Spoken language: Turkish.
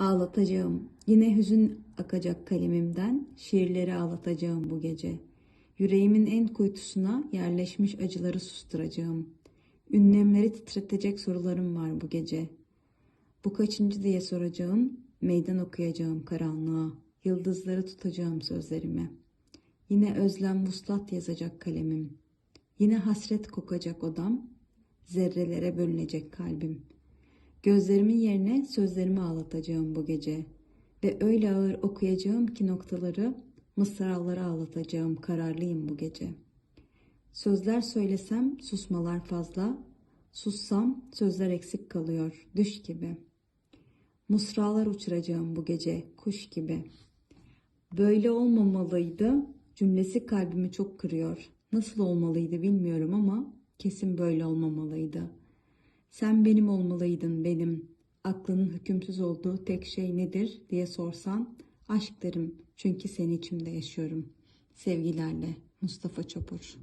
Ağlatacağım. Yine hüzün akacak kalemimden. Şiirleri ağlatacağım bu gece. Yüreğimin en kuytusuna yerleşmiş acıları susturacağım. Ünlemleri titretecek sorularım var bu gece. Bu kaçıncı diye soracağım. Meydan okuyacağım karanlığa. Yıldızları tutacağım sözlerime. Yine özlem vuslat yazacak kalemim. Yine hasret kokacak odam. Zerrelere bölünecek kalbim. Gözlerimin yerine sözlerimi ağlatacağım bu gece. Ve öyle ağır okuyacağım ki noktaları, mısraları ağlatacağım kararlıyım bu gece. Sözler söylesem susmalar fazla, sussam sözler eksik kalıyor düş gibi. Mısralar uçuracağım bu gece kuş gibi. Böyle olmamalıydı cümlesi kalbimi çok kırıyor. Nasıl olmalıydı bilmiyorum ama kesin böyle olmamalıydı. Sen benim olmalıydın benim. Aklının hükümsüz olduğu tek şey nedir diye sorsan aşk derim çünkü seni içimde yaşıyorum. Sevgilerle Mustafa Çopur.